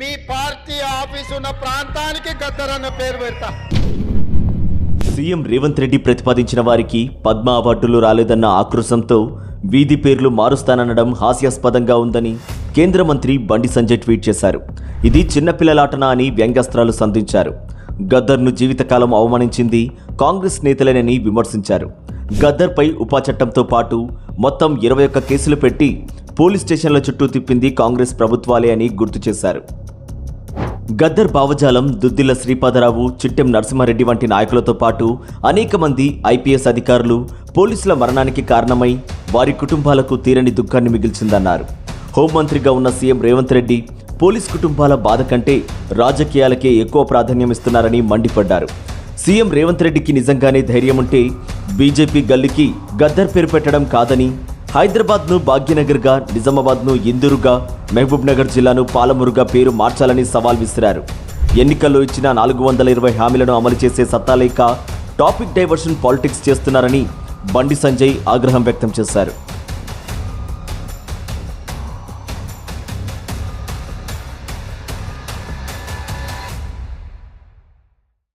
మీ party office ఉన్న ప్రాంతానికి గద్దర్ అన్న పేరు పెడతా. సీఎం రేవంత్ రెడ్డి ప్రతిపాదించిన వారికి పద్మ అవార్డులు రాలేదన్న ఆక్రోశంతో వీధి పేర్లు మారుస్తాననడం హాస్యాస్పదంగా ఉందని కేంద్ర మంత్రి బండి సంజయ్ ట్వీట్ చేశారు. ఇది చిన్నపిల్లలాటన అని వ్యంగ్యాస్త్రాలు సంధించారు. గద్దర్ను జీవితకాలం అవమానించింది కాంగ్రెస్ నేతలేనని విమర్శించారు. గద్దర్పై ఉపాచట్టంతో పాటు మొత్తం ఇరవై ఒక్క కేసులు పెట్టి పోలీస్ స్టేషన్ల చుట్టూ తిప్పింది కాంగ్రెస్ ప్రభుత్వాలే అని గుర్తు చేశారు. గద్దర్ భావజాలం దుద్దిల్ల శ్రీపాదరావు చిట్టెం నరసింహారెడ్డి వంటి నాయకులతో పాటు అనేక మంది ఐపీఎస్ అధికారులు పోలీసుల మరణానికి కారణమై వారి కుటుంబాలకు తీరని దుఃఖాన్ని మిగిల్చిందన్నారు. హోంమంత్రిగా ఉన్న సీఎం రేవంత్ రెడ్డి పోలీస్ కుటుంబాల బాధ కంటే రాజకీయాలకే ఎక్కువ ప్రాధాన్యం ఇస్తున్నారని మండిపడ్డారు. సీఎం రేవంత్ రెడ్డికి నిజంగానే ధైర్యం ఉంటే బీజేపీ గల్లికి గద్దర్ పేరు పెట్టడం కాదని హైదరాబాద్ను భాగ్యనగర్గా నిజామాబాద్ను ఇందూరుగా మహబూబ్ నగర్ జిల్లాను పాలమూరుగా పేరు మార్చాలని సవాల్ విసిరారు. ఎన్నికల్లో ఇచ్చిన నాలుగు వందల ఇరవై హామీలను అమలు చేసే సత్తా లేక టాపిక్ డైవర్షన్ పాలిటిక్స్ చేస్తున్నారని బండి సంజయ్ ఆగ్రహం వ్యక్తం చేశారు.